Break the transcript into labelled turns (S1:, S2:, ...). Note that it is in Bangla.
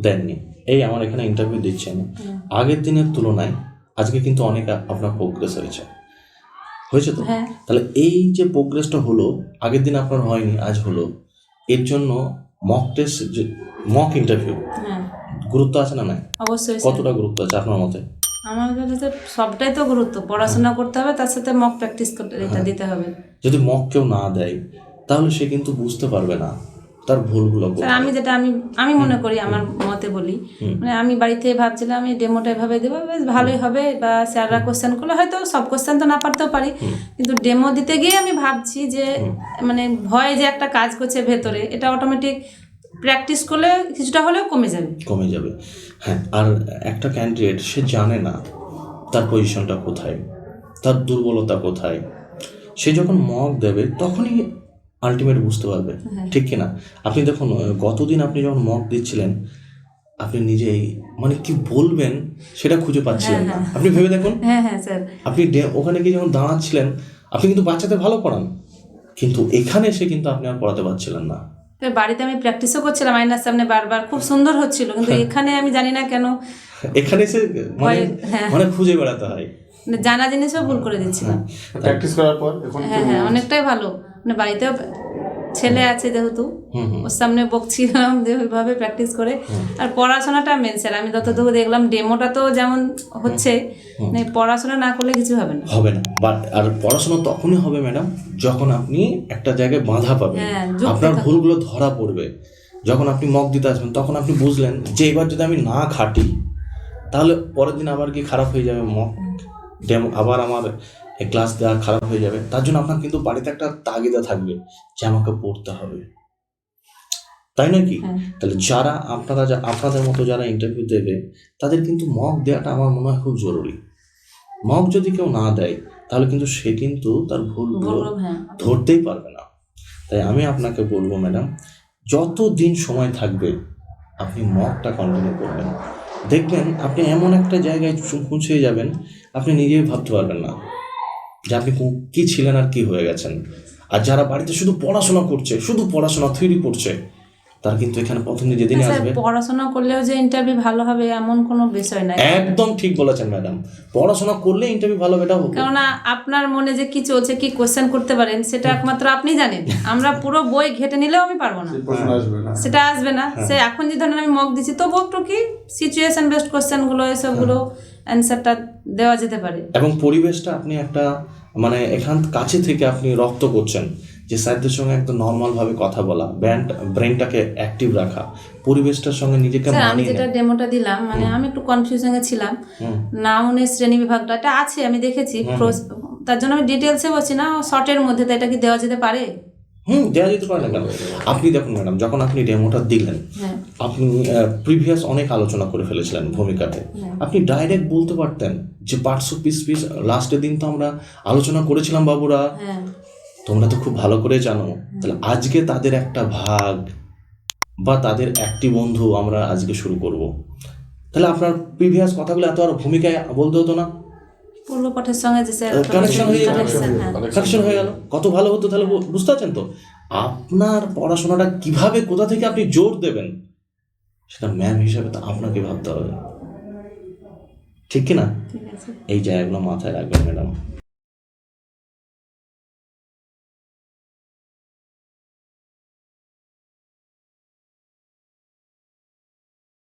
S1: দেননি। এই আমার এখানে ইন্টারভিউ দিচ্ছেন আগের দিনের তুলনায় আজকে কিন্তু অনেক আপনার প্রোগ্রেস হয়েছে। হয়েছে তো?
S2: হ্যাঁ।
S1: তাহলে এই যে প্রোগ্রেসটা হলো আগের দিন আপনার হয়নি আজ হলো। এর জন্য মক টেস্ট যে মক ইন্টারভিউ
S2: হ্যাঁ।
S1: গুরুত্ব আছে না নাই?
S2: অবশ্যই
S1: কতটা গুরুত্ব আছে আপনার মতে?
S2: আমার কাছে সবটাই তো গুরুত্ব। পড়াশোনা করতে হবে তার সাথে মক প্র্যাকটিস করতে এটা দিতে হবে।
S1: যদি মক কেউ না দেয় তাহলে সে কিন্তু বুঝতে পারবে না। তার ভুলগুলো
S2: স্যার। আমি যেটা আমি আমি মনে করি আমার মতে বলি। মানে আমি বাড়িতে ভাবছিলাম আমি ডেমোটা এভাবে দেবো বেশ ভালোই হবে বা স্যাররা কোশ্চেন করলে হয়তো সব কোশ্চেন তো না পারতেও পারি। কিন্তু ডেমো দিতে গিয়ে আমি ভাবছি যে মানে ভয় যে একটা কাজ করছে ভেতরে এটা অটোমেটিক প্র্যাকটিস করলে কিছুটা হলেও কমে যাবে।
S1: কমে যাবে। হ্যাঁ আর একটা ক্যান্ডিডেট সে জানে না তার পজিশনটা কোথায় তার দুর্বলতা কোথায়। সে যখন মক দেবে তখনই আলটিমেট বুঝতে পারবে ঠিক কিনা? আপনি দেখুন গতদিন আপনি যখন মক দিচ্ছিলেন আপনি নিজেই মানে কি বলবেন সেটা খুঁজে পাচ্ছিলেন না। আপনি ভেবে দেখুন
S2: হ্যাঁ হ্যাঁ
S1: আপনি ওখানে গিয়ে যখন দাঁড়াচ্ছিলেন আপনি কিন্তু বাচ্চাদের ভালো পড়ান কিন্তু এখানে এসে কিন্তু আপনি আর পড়াতে পারছিলেন না।
S2: বাড়িতে আমি প্র্যাকটিসও করছিলাম আয়নার সামনে বারবার খুব সুন্দর হচ্ছিল কিন্তু এখানে আমি জানি না কেন
S1: এখানে এসে মানে
S2: হ্যাঁ।
S1: মানে খুঁজে বেড়াতে হয়।
S2: জানা জিনিসও ভুল করে দিচ্ছিলাম।
S3: প্র্যাকটিস করার পর এখন
S2: হ্যাঁ হ্যাঁ অনেকটাই ভালো। মানে বাড়িতেও ছেলে আছে যেহেতু ওর সামনে বকছিলাম যে ওইভাবে প্র্যাকটিস করে। আর পড়াশোনাটা মেন স্যার আমি যতটুকু দেখলাম ডেমোটা তো যেমন হচ্ছে মানে পড়াশোনা না করলে কিছু হবে না।
S1: হবে না। বাট আর পড়াশোনা তখনই হবে ম্যাডাম যখন আপনি একটা জায়গায় বাঁধা পাবেন।
S2: হ্যাঁ,
S1: আপনার ভুলগুলো ধরা পড়বে। যখন আপনি মক দিতে আসবেন তখন আপনি বুঝলেন যে এবার যদি আমি না খাটি তাহলে পরের দিন আবার কি খারাপ হয়ে যাবে মক ডেমো আবার আমার ক্লাস দেওয়া খারাপ হয়ে যাবে। তার জন্য আপনার কিন্তু বাড়িতে একটা তাগিদা থাকবে যে আমাকে পড়তে হবে। তাই নয় কি?
S2: হ্যাঁ।
S1: তাহলে যারা আপনারা যা আপনাদের মতো যারা ইন্টারভিউ দেবে তাদের কিন্তু মক দেওয়াটা আমার মনে হয় খুব জরুরি। মক যদি কেউ না দেয় তাহলে কিন্তু সে কিন্তু তার
S2: ভুল হ্যাঁ।
S1: ধরতেই পারবে না। তাই আমি আপনাকে বলব ম্যাডাম যত দিন সময় থাকবে আপনি মকটা কন্টিনিউ করবেন। দেখবেন আপনি এমন একটা জায়গায় পৌঁছে যাবেন, আপনি নিজেই ভাবতে পারবেন না যে আপনি কী ছিলেন আর কী হয়ে গেছেন। আর যারা বাড়িতে শুধু পড়াশোনা করছে, শুধু পড়াশোনা থিওরি পড়ছে তার কিন্তু এখানে প্রথম যেদিনই আসবে
S2: পড়াশোনা করলেও যে ইন্টারভিউ ভালো হবে এমন কোনো বিষয় নাই।
S1: একদম ঠিক বলেছেন ম্যাডাম। পড়াশোনা করলে ইন্টারভিউ ভালো হবে এটা
S2: কেননা আপনার মনে যে কি চলছে কি কোশ্চেন করতে পারেন সেটা একমাত্র আপনি জানেন। আমরা পুরো বই ঘেটে নিলেও আমি পারব না।
S3: প্রশ্ন আসবে না।
S2: সেটা আসবে না। সে এখন যে ধরেন আমি মক দিচ্ছি তবু একটু কি সিচুয়েশন বেসড কোশ্চেনগুলো এসবগুলো অ্যান্সারটা দেওয়া যেতে পারে।
S1: এবং পরিবেশটা আপনি একটা মানে এখান কাছে থেকে আপনি রক্ত করছেন। যে স্যারদের সঙ্গে একদম নর্মাল ভাবে কথা বলা ব্যান্ড ব্রেনটাকে অ্যাক্টিভ রাখা পরিবেশটার সঙ্গে নিজেকে
S2: আমি যেটা ডেমোটা দিলাম মানে আমি একটু কনফিউশনে ছিলাম। নাউনের শ্রেণি বিভাগটা এটা আছে আমি দেখেছি তার জন্য আমি ডিটেলসে বলছি না শর্টের মধ্যে তো এটা কি দেওয়া যেতে পারে?
S1: হুম দেওয়া যেতে পারে কেন আপনি দেখুন ম্যাডাম যখন আপনি ডেমোটা দিলেন
S2: হ্যাঁ।
S1: আপনি প্রিভিয়াস অনেক আলোচনা করে ফেলেছিলেন ভূমিকাতে। আপনি ডাইরেক্ট বলতে পারতেন যে পার্টস অফ পিস পিস লাস্টের দিন তো আমরা আলোচনা করেছিলাম বাবুরা।
S2: হ্যাঁ।
S1: তোমরা তো খুব ভালো করে জানো। তাহলে আজকে তাদের একটা ভাগ বা তাদের একটি বন্ধু আমরা আজকে শুরু করব। তাহলে আপনার প্রিভিয়াস কথাগুলো এত আর ভূমিকায় বলতে হতো না।
S2: পূর্ব সঙ্গে যে
S1: কানেকশন হয়ে যাবে
S2: connection, হ্যাঁ।
S1: কানেকশন হয়ে গেল। কত ভালো হতো তাহলে বুঝতে পারছেন তো? আপনার পড়াশোনাটা কীভাবে কোথা থেকে আপনি জোর দেবেন সেটা ম্যাম হিসেবে তো আপনাকে ভাবতে হবে। ঠিক কি না? এই জায়গাগুলো মাথায় রাখবেন ম্যাডাম